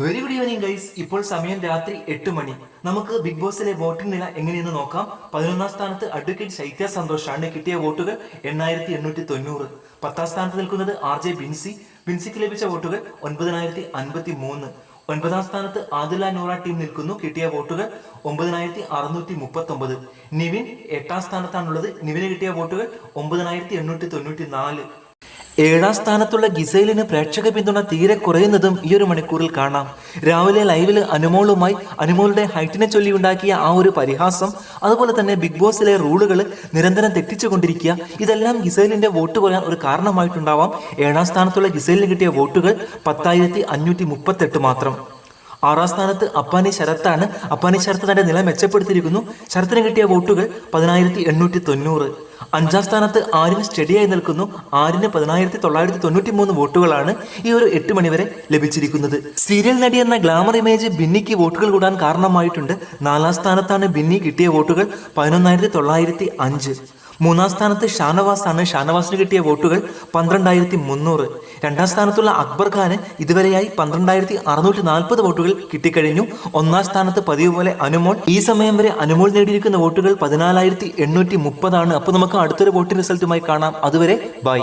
Very good evening guys ഇപ്പോൾ സമയം രാത്രി എട്ട് മണി. നമുക്ക് ബിഗ് ബോസിലെ വോട്ടിംഗ് നില എങ്ങനെയെന്ന് നോക്കാം. പതിനൊന്നാം സ്ഥാനത്ത് അഡ്വക്കേറ്റ് ശൈത്യ സന്തോഷാണ് കിട്ടിയ വോട്ടുകൾ എണ്ണായിരത്തി എണ്ണൂറ്റി തൊണ്ണൂറ്. പത്താം സ്ഥാനത്ത് നിൽക്കുന്നത് ആർ ജെ ബിൻസി. ബിൻസിക്ക് ലഭിച്ച വോട്ടുകൾ ഒൻപതിനായിരത്തി അൻപത്തി മൂന്ന്. ഒൻപതാം സ്ഥാനത്ത് ആദില നൂറ ടീം നിൽക്കുന്നു കിട്ടിയ വോട്ടുകൾ ഒമ്പതിനായിരത്തി അറുന്നൂറ്റി മുപ്പത്തി ഒമ്പത് നിവിൻ എട്ടാം സ്ഥാനത്താണുള്ളത്. നിവിന് കിട്ടിയ വോട്ടുകൾ ഒമ്പതിനായിരത്തി എണ്ണൂറ്റി തൊണ്ണൂറ്റി നാല്. ഏഴാം സ്ഥാനത്തുള്ള ഗിസൈലിന് പ്രേക്ഷക പിന്തുണ തീരെ കുറയുന്നതും ഈ ഒരു മണിക്കൂറിൽ കാണാം. രാവിലെ ലൈവിൽ അനുമോളുമായി അനുമോളുടെ ഹൈറ്റിനെ ചൊല്ലി ഉണ്ടാക്കിയ ആ ഒരു പരിഹാസം അതുപോലെ തന്നെ ബിഗ് ബോസിലെ റൂളുകൾ നിരന്തരം തെറ്റിച്ചുകൊണ്ടിരിക്കുക ഇതെല്ലാം ഗിസൈലിന്റെ വോട്ട് കുറയാൻ ഒരു കാരണമായിട്ടുണ്ടാവാം. ഏഴാം സ്ഥാനത്തുള്ള ഗിസൈലിന് കിട്ടിയ വോട്ടുകൾ പത്തായിരത്തി അഞ്ഞൂറ്റി മുപ്പത്തെട്ട് മാത്രം. ആറാം സ്ഥാനത്ത് അപ്പാനി ശരത്താണ്. അപ്പാനി ശരത്ത് തന്റെ നില മെച്ചപ്പെടുത്തിയിരിക്കുന്നു. ശരത്തിന് കിട്ടിയ വോട്ടുകൾ പതിനായിരത്തി എണ്ണൂറ്റി തൊണ്ണൂറ് അഞ്ചാം സ്ഥാനത്ത് ആരിന് സ്റ്റഡിയായി നിൽക്കുന്നു. ആരിന് പതിനായിരത്തി തൊള്ളായിരത്തി തൊണ്ണൂറ്റി മൂന്ന് വോട്ടുകളാണ് ഈ ഒരു എട്ട് മണിവരെ ലഭിച്ചിരിക്കുന്നത്. സീരിയൽ നടി എന്ന ഗ്ലാമർ ഇമേജ് ബിന്നിക്ക് വോട്ടുകൾ കൂടാൻ കാരണമായിട്ടുണ്ട്. നാലാം സ്ഥാനത്താണ് ബിന്നി കിട്ടിയ വോട്ടുകൾ പതിനൊന്നായിരത്തി തൊള്ളായിരത്തി അഞ്ച്. മൂന്നാം സ്ഥാനത്ത് ഷാനവാസ് ആണ്. ഷാനവാസിന് കിട്ടിയ വോട്ടുകൾ പന്ത്രണ്ടായിരത്തി മുന്നൂറ് രണ്ടാം സ്ഥാനത്തുള്ള അക്ബർ ഖാന് ഇതുവരെയായി പന്ത്രണ്ടായിരത്തി അറുന്നൂറ്റി നാൽപ്പത് വോട്ടുകൾ കിട്ടിക്കഴിഞ്ഞു. ഒന്നാം സ്ഥാനത്ത് പതിവ് പോലെ അനുമോൾ. ഈ സമയം വരെ അനുമോൾ നേടിയിരിക്കുന്ന വോട്ടുകൾ പതിനാലായിരത്തി എണ്ണൂറ്റി മുപ്പതാണ് അപ്പോൾ നമുക്ക് അടുത്തൊരു വോട്ടിംഗ് റിസൾട്ടുമായി കാണാം. അതുവരെ ബൈ.